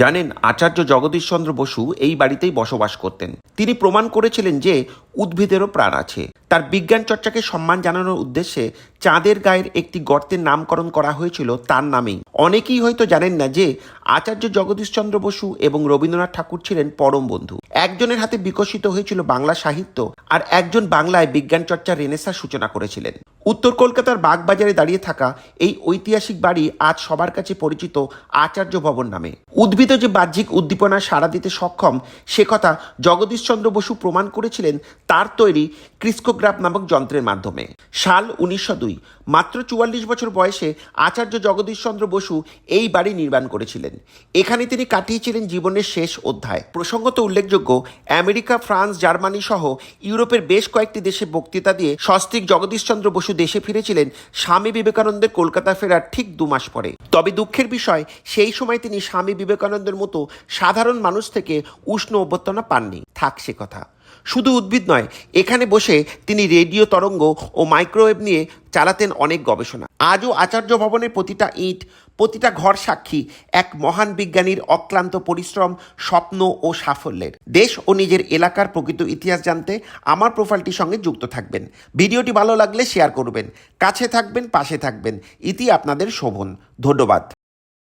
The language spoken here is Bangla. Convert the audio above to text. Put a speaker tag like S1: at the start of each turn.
S1: জানেন আচার্য জগদীশচন্দ্র বসু এই বাড়িতেই বসবাস করতেন। তিনি প্রমাণ করেছিলেন যে উদ্ভিদেরও প্রাণ আছে। তার বিজ্ঞান চর্চাকে সম্মান জানানোর উদ্দেশ্যে চাঁদের গায়ের একটি গর্তের নামকরণ করা হয়েছিল তার নামেই। অনেকেই হয়তো জানেন না যে আচার্য জগদীশচন্দ্র বসু এবং রবীন্দ্রনাথ ঠাকুর ছিলেন পরম বন্ধু। একজনের হাতে বিকশিত হয়েছিল বাংলা সাহিত্য আর একজন বাংলায় বিজ্ঞান চর্চার রেনেসার সূচনা করেছিলেন। উত্তর কলকাতার বাগবাজারে দাঁড়িয়ে থাকা এই ঐতিহাসিক বাড়ি আজ সবার কাছে পরিচিত আচার্য ভবন নামে। উদ্ভিদ যে বাহ্যিক উদ্দীপনা সাড়া দিতে সক্ষম, সে কথা জগদীশচন্দ্র বসু প্রমাণ করেছিলেন তার তৈরি ক্রিস্কোগ্রাফ নামক যন্ত্রের মাধ্যমে। সাল উনিশশো দুই, মাত্র চুয়াল্লিশ বছর বয়সে আচার্য জগদীশচন্দ্র বসু এই বাড়ি নির্মাণ করেছিলেন। এখানে তিনি কাটিয়েছিলেন জীবনের শেষ অধ্যায়। প্রসঙ্গত উল্লেখযোগ্য, আমেরিকা, ফ্রান্স, জার্মানি সহ ইউরোপের বেশ কয়েকটি দেশে বক্তৃতা দিয়ে সস্তিক জগদীশচন্দ্র বসু দেশে ফিরেছিলেন স্বামী বিবেকানন্দের কলকাতা ফেরার ঠিক দু মাস পরে। তবে দুঃখের বিষয়, সেই সময় তিনি স্বামী বিবেকানন্দের মতো সাধারণ মানুষ থেকে উষ্ণ অভ্যর্থনা পাননি। থাক সে কথা। শুধু উদ্ভিদ নয়, এখানে বসে তিনি রেডিও তরঙ্গ ও মাইক্রোওয়েভ নিয়ে চালাতেন অনেক গবেষণা। আজও আচার্য ভবনের প্রতিটা ইট প্রতিটা ঘর সাক্ষী এক মহান বিজ্ঞানীর অক্লান্ত পরিশ্রম, স্বপ্ন ও সাফল্যের। দেশ ও নিজের এলাকার প্রকৃত ইতিহাস জানতে আমার প্রোফাইলটির সঙ্গে যুক্ত থাকবেন। ভিডিওটি ভালো লাগলে শেয়ার করবেন, কাছে থাকবেন, পাশে থাকবেন। ইতি আপনাদের শোভন। ধন্যবাদ।